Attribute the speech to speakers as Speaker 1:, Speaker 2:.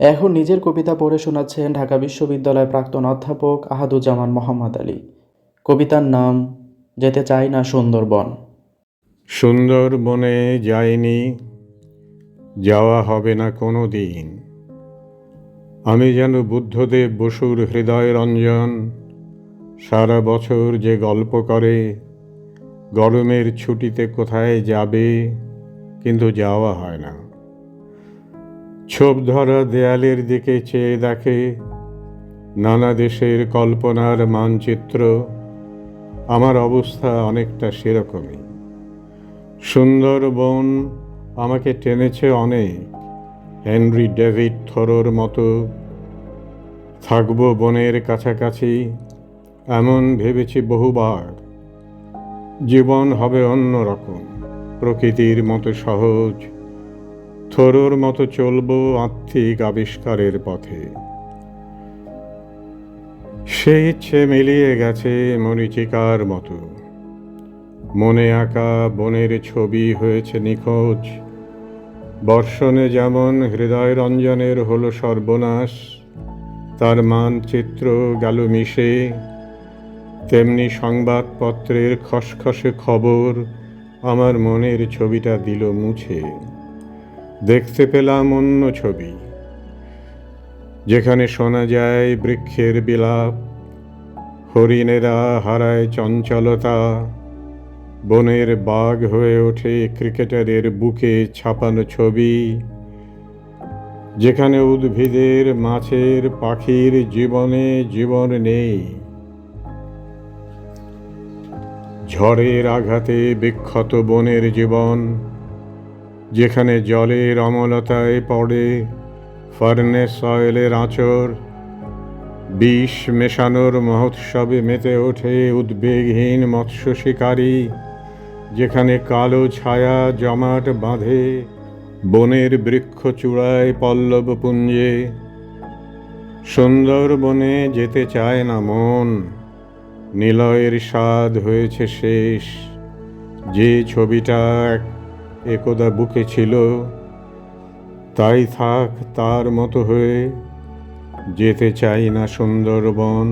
Speaker 1: এখন নিজের কবিতা পড়ে শোনাচ্ছেন ঢাকা বিশ্ববিদ্যালয়ের প্রাক্তন অধ্যাপক আহাদুজ্জামান মোহাম্মদ আলী। কবিতার নাম, যেতে চাই না সুন্দরবন।
Speaker 2: সুন্দরবনে যাইনি, যাওয়া হবে না কোনো দিন। আমি যেন বুদ্ধদেব বসুর হৃদয় রঞ্জন সারা বছর যে গল্প করে, গরমের ছুটিতে কোথায় যাবে, কিন্তু যাওয়া হয় না। ছোপ ধরা দেয়ালের দিকে চেয়ে দেখে নানা দেশের কল্পনার মানচিত্র। আমার অবস্থা অনেকটা সেরকমই। সুন্দরবন আমাকে টেনেছে অনেক। হেনরি ডেভিড থরোর মতো। থাকব বনের কাছাকাছি, এমন ভেবেছি বহুবার। জীবন হবে অন্য রকম। প্রকৃতির মতো সহজ। থরোর মতো চলবো আত্মিক আবিষ্কারের পথে। সে ইচ্ছে মিলিয়ে গেছে মরিচিকার মতো। মনে আঁকা বনের ছবি হয়েছে নিখোঁজ। বর্ষণে যেমন হৃদয় রঞ্জনের হলো সর্বনাশ, তার মানচিত্র গেল মিশে। তেমনি সংবাদপত্রের খসখসে খবর আমার মনের ছবিটা দিল মুছে। দেখতে পেলাম অন্য ছবি। যেখানে শোনা যায় বৃক্ষের বিলাপ, হরিণেরা হারায় চঞ্চলতা, বনের বাঘ হয়ে ওঠে ক্রিকেটারের বুকে ছাপানো ছবি, যেখানে উদ্ভিদের মাছের পাখির জীবনে জীবন নেই। ঝড়ের আঘাতে বিক্ষত বনের জীবন যেখানে জলের অমলতায় পড়ে ফার্নেস সয়েলের আঁচর বিষ মেশানোর মহোৎসবে মেতে ওঠে উদ্বেগহীন মৎস্য শিকারী, যেখানে কালো ছায়া জমাট বাঁধে, বনের বৃক্ষ চূড়ায় পল্লব পুঞ্জে। সুন্দরবনে যেতে চায় না মন, নিলয়ের স্বাদ হয়েছে শেষ, যে ছবিটা এক- একদা বুকে ছিল তাই থাক তার মতো হয়ে যেতে চাই না সুন্দরবন।